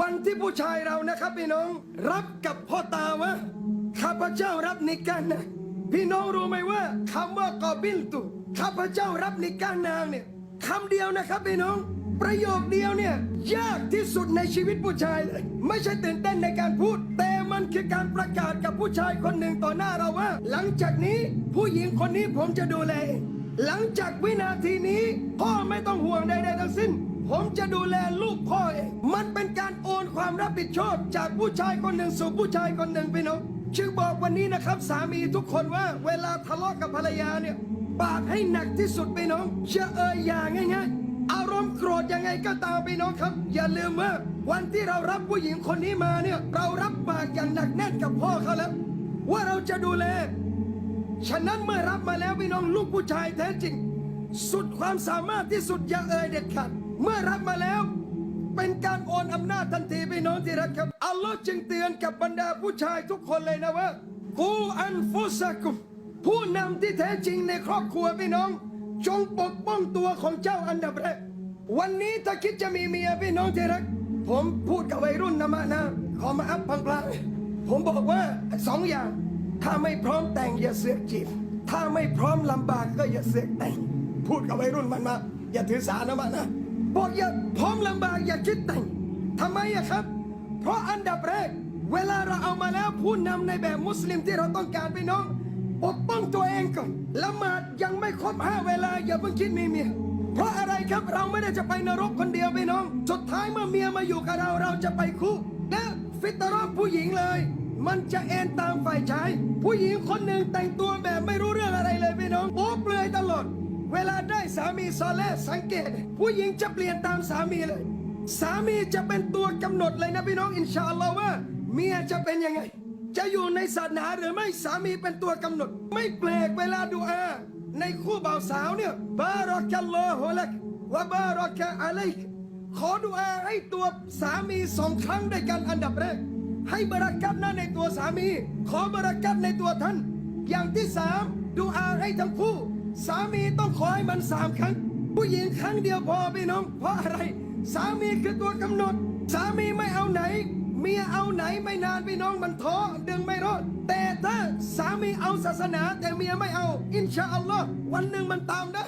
วันที่ผู้ชายเรานะครับพี่น้อง รับกับพ่อตาว่าข้าพเจ้ารับนิกานนะพี่น้องรู้ไหมว่าคำว่ากอบิลตุข้าพเจ้ารับนิกานนางเนี่ยคำเดียวนะครับพี่น้อง ประโยคเดียวเนี่ยยากที่สุดในชีวิตผู้ชายเลยไม่ใช่ตื่นเต้นในการพูด แต่มันคือการประกาศกับผู้ชายคนหนึ่งต่อหน้าเราว่า หลังจากนี้ผู้หญิงคนนี้ผมจะดูแล หลังจากวินาทีนี้พ่อไม่ต้องห่วงใดๆทั้งสิ้น ผมจะดูแลลูกพ่อเองมันเป็นการ ความรับผิดชอบจากผู้ชายคนหนึ่งสู่ผู้ชายคนหนึ่งพี่น้องชื่อบอกวันนี้นะครับ สามีทุกคนว่า เวลาทะเลาะกับภรรยาเนี่ยปากให้หนักที่สุดพี่น้องจะเอ่ยอย่างง่ายๆ อารมณ์โกรธยังไงก็ตามพี่น้องครับ อย่าลืมว่าวันที่เรารับผู้หญิงคนนี้มาเนี่ยเรารับปากอย่างหนักแน่นกับพ่อเขาแล้ว ว่าเราจะดูแลฉะนั้นเมื่อรับมาแล้วพี่น้องลูกผู้ชายแท้จริง สุดความสามารถที่สุดอย่าเอ่ยเด็ดขาดเมื่อรับมาแล้ว เป็นการโอนอำนาจทันที ที่รักครับ อัลลอฮ์จึงเตือนกับบรรดาผู้ชายทุกคนเลยนะว่ากูอันฟุสกุผู้นำที่แท้จริงในครอบครัวพี่น้อง จงปกป้องตัวของเจ้าอันดับแรกวันนี้ถ้าคิดจะมีเมียพี่น้องที่รัก ผมพูดกับวัยรุ่นนะมะนะ ขอมาอัพพลางผมบอกว่าสองอย่าง ถ้าไม่พร้อมแต่งอย่าเสือกจีบถ้าไม่พร้อมลำบากก็อย่าเสือกแต่ง พูดกับวัยรุ่นมันมา อย่าถือสานะมานะบอกอย่าพร้อมลำบากอย่าคิดแต่งทำไมอะครับ เพราะอันดับแรก เวลาเราเอามาแล้วผู้นำในแบบมุสลิมที่เราต้องการพี่น้องปกป้องตัวเองก่อนละหมาดยังไม่ครบห้าเวลาอย่าเพิ่งคิดมีเมียเพราะอะไรครับเราไม่ได้จะไปนรกคนเดียวพี่น้อง สุดท้ายเมื่อเมียมาอยู่กับเราเราจะไปคุกและฟิตรอผู้หญิงเลย มันจะเอ็นตามฝ่ายชาย ผู้หญิงคนหนึ่งแต่งตัวแบบไม่รู้เรื่องอะไรเลยพี่น้องโป๊เปลือยตลอด เวลาได้สามีซอเลห์สังเกต ผู้หญิงจะเปลี่ยนตามสามีเลย สามีจะเป็นตัวกำหนดเลยนะพี่น้องอินชาอัลลอฮ์ว่า เมียจะเป็นยังไง จะอยู่ในศาสนาหรือไม่สามีเป็นตัวกำหนด ไม่แปลกเวลาดูอาในคู่บ่าวสาวเนี่ยบารักัลลอฮุลักวะบารักะอะลัยขอดุอาให้ตัวสามีสองครั้งด้วยกันอันดับแรกให้บารักัตนะในตัวสามี ขอบารักัตในตัวท่าน อย่างที่สามดูอาให้ทั้งคู่ สามีต้องขอให้มันสามครั้ง ผู้หญิงครั้งเดียวพอพี่น้องเพราะอะไร สามีคือตัวกำหนด สามีไม่เอาไหน เมียเอาไหนไม่นานพี่น้องมันท้อดึงไม่รอดแต่ถ้าสามีเอาศาสนา แต่เมียไม่เอา อินชาอัลลอฮ์วันหนึ่งมันตามได้